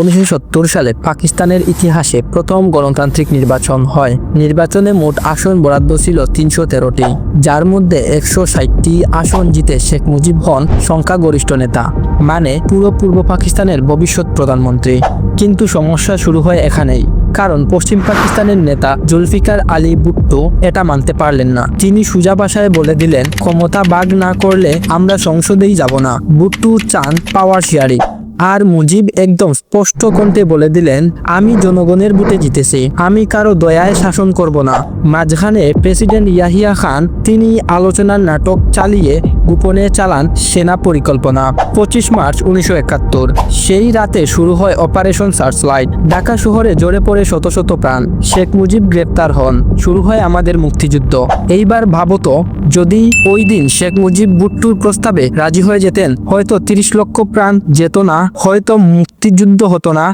উনিশশো সত্তর সালে পাকিস্তানের ইতিহাসে প্রথম গণতান্ত্রিক নির্বাচন হয়। নির্বাচনে মোট আসন বরাদ্দ ছিল তিনশো তেরোটি, যার মধ্যে একশো ষাটটি আসন জিতে শেখ মুজিব হন সংখ্যাগরিষ্ঠ নেতা মানে পুরো পূর্ব পাকিস্তানের ভবিষ্যৎ প্রধানমন্ত্রী। কিন্তু সমস্যা শুরু হয় এখানেই, কারণ পশ্চিম পাকিস্তানের নেতা জুলফিকার আলী ভুট্টো এটা মানতে পারলেন না। তিনি সুজা ভাষায় বলে দিলেন, ক্ষমতা বাগ না করলে আমরা সংসদেই যাব না। ভুট্টো চান পাওয়ার শেয়ারিং। আর মুজিব একদম স্পষ্ট কণ্ঠে বলে দিলেন, আমি জনগণের বুটে জিতেছি, আমি কারও দয়ায় শাসন করব না। মাঝখানে প্রেসিডেন্ট ইয়াহিয়া খান, তিনি আলোচনার নাটক চালিয়ে গোপনে চালান সেনা পরিকল্পনা। পঁচিশ মার্চ উনিশশো একাত্তর, সেই রাতে শুরু হয় অপারেশন সার্চ লাইট ঢাকা শহরে জোরে পড়ে শত শত প্রাণ। শেখ মুজিব গ্রেপ্তার হন। শুরু হয় আমাদের মুক্তিযুদ্ধ। এইবার ভাবত যদি ওই দিন শেখ মুজিব বুট্টুর প্রস্তাবে রাজি হয়ে যেতেন, হয়তো তিরিশ লক্ষ প্রাণ যেত না, হয়তো মুক্তিযুদ্ধ হতো না।